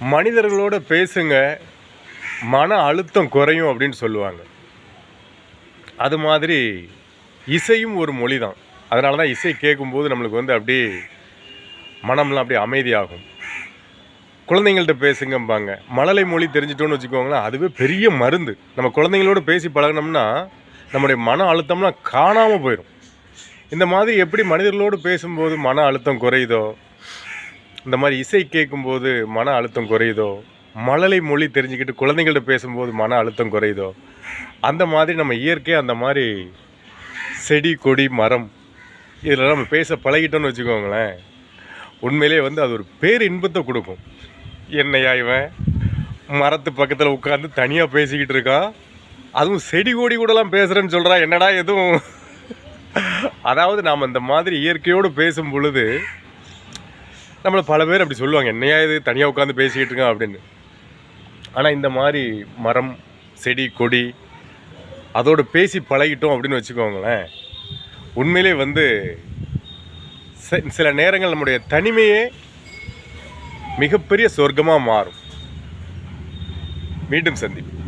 மனிதர்களோட பேசுங்க மன அழுத்தம் குறையும் அப்படின்னு சொல்லுவாங்க. அது மாதிரி இசையும் ஒரு மொழி தான் அதனால தான் இசை கேட்கும்போது நம்மளுக்கு வந்து அப்படியே மனம்லாம் அப்படியே அமைதியாகும். குழந்தைங்கள்ட்ட பேசுங்கம்பாங்க. மழலை மொழி தெரிஞ்சிட்டோன்னு வச்சுக்கோங்களேன் அதுவே பெரிய மருந்து. நம்ம குழந்தைங்களோட பேசி பழகினோம்னா நம்முடைய மன அழுத்தம்லாம் காணாமல் போயிடும் இந்த மாதிரி எப்படி மனிதர்களோடு பேசும்போது மன அழுத்தம் குறையுதோ இந்த மாதிரி இசை கேட்கும்போது மன அழுத்தம் குறையுதோ? மழலை மொழி தெரிஞ்சுக்கிட்டு குழந்தைங்கள்ட்ட பேசும்போது மன அழுத்தம் குறையுதோ? அந்த மாதிரி நம்ம இயற்கை அந்த மாதிரி செடி கொடி மரம் இதில் நம்ம பேச பழகிட்டோம்னு வச்சுக்கோங்களேன். உண்மையிலே வந்து அது ஒரு பேர் இன்பத்தை கொடுக்கும். என்னையா இவன்? மரத்து பக்கத்தில் உட்காந்து தனியாக பேசிக்கிட்டு இருக்கான் அதுவும் செடி கொடி கூடலாம் பேசுகிறேன்னு சொல்கிறா என்னடா எதுவும்? அதாவது நாம் இந்த மாதிரி இயற்கையோடு பேசும் பொழுது நம்மளை பல பேர் அப்படி சொல்லுவாங்க என்னையா இது? தனியாக உட்காந்து பேசிக்கிட்டு இருக்கான் அப்படின்னு. ஆனால் இந்த மாதிரி மரம் செடி கொடி அதோடு பேசி பழகிட்டோம் அப்படின்னு வச்சுக்கோங்களேன் உண்மையிலே வந்து சில நேரங்கள் நம்முடைய தனிமையே மிகப்பெரிய சொர்க்கமாக மாறும். மீண்டும் சந்திப்போம்.